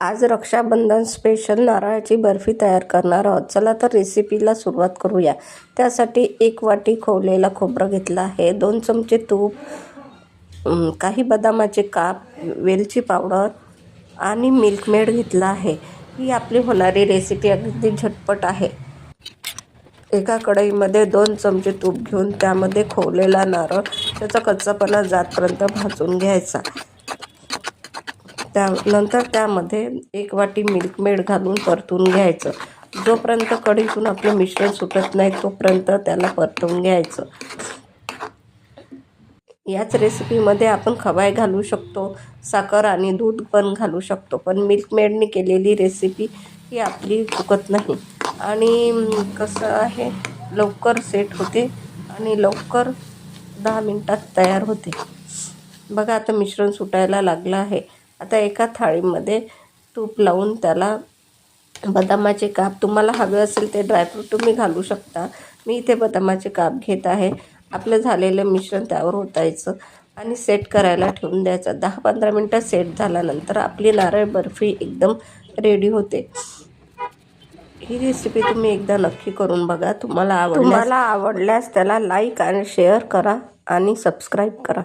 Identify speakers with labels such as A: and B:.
A: आज रक्षाबंधन स्पेशल नारळाची बर्फी तयार करणार आहोत. चला तर रेसिपीला सुरुवात करूया. त्यासाठी एक वाटी खोवलेला खोबरं घेतलं आहे. दोन चमचे तूप काही बदामाचे काप वेलची पावडर आणि मिल्कमेड घेतला आहे. ही आपली होणारी रेसिपी अगदी झटपट आहे. एका कढईमध्ये दोन चमचे तूप घेऊन त्यामध्ये खोवलेला नारळ त्याचा कच्चापणा जातपर्यंत भाजून घ्यायचा. त्या नंतर त्यामध्ये एक वाटी मिल्कमेड घालून परतून घ्यायचं. जोपर्यंत कढीतून आपलं मिश्रण सुटत नाही तोपर्यंत त्याला परतवून घ्यायचं. याच रेसिपीमध्ये आपण खवाय घालू शकतो साखर आणि दूध पण घालू शकतो पण मिल्कमेडने केलेली रेसिपी ही आपली चुकत नाही. आणि कसं आहे लवकर सेट होते आणि लवकर दहा मिनटात तयार होते. बघा आता मिश्रण सुटायला लागलं आहे. आता एका थाळीमध्ये तूप लावून त्याला बदामाचे काप तुम्हाला हवे असेल ते ड्रायफ्रूट तुम्ही घालू शकता. मी इथे बदामाचे काप घेत आहे. आपलं झालेलं मिश्रण त्यावर ओतायचं आणि सेट करायला ठेवून द्यायचं. दहा पंधरा मिनटं सेट झाल्यानंतर आपली नारळ बर्फी एकदम रेडी होते. ही रेसिपी तुम्ही एकदा नक्की करून बघा. तुम्हाला आवड तुम्हाला आवडल्यास त्याला लाईक आणि शेअर करा आणि सबस्क्राईब करा.